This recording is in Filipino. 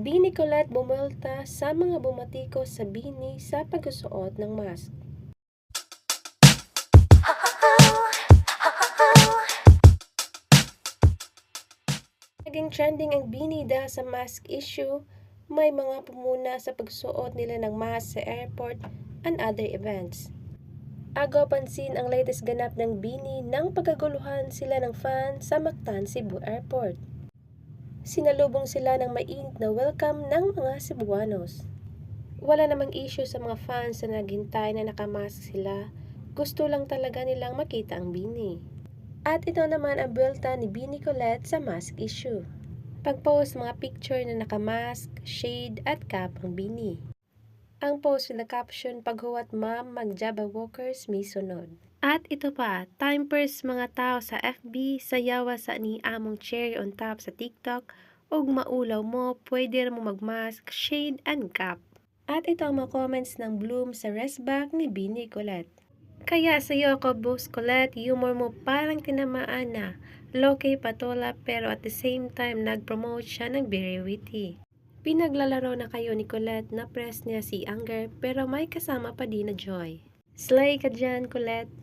Bini Colette bumulta sa mga bumatiko sa Bini sa pagsusuot ng mask. Naging trending ang Bini dahil sa mask issue, may mga pumuna sa pagsuot nila ng mask sa airport and other events. Agaw pansin ang latest ganap ng Bini nang pagkaguluhan sila ng fans sa Mactan, Cebu Airport. Sinalubong sila ng mainit na welcome ng mga Cebuanos. Wala namang issue sa mga fans na naghintay na nakamask sila. Gusto lang talaga nilang makita ang Bini. At ito naman ang buwelta ni Bini Colette sa mask issue. Pag-post mga picture na nakamask, shade at cap ang Bini. Ang post na caption paghuwat ma'am mag-Java Walkers may sunod. At ito pa, timepers mga tao sa FB, sayawa sa ni among cherry on top sa TikTok, ug maulaw mo, pwede mo magmask, shade and cap. At ito ang mga comments ng Bloom sa restback ni Bini Colette. Kaya sa'yo ako, Boss Colette, humor mo parang tinamaan na. Low-key patola pero at the same time nag-promote siya ng very witty. Pinaglalaro na kayo ni Colette na press niya si Anger pero may kasama pa din na Joy. Slay ka dyan, Colette!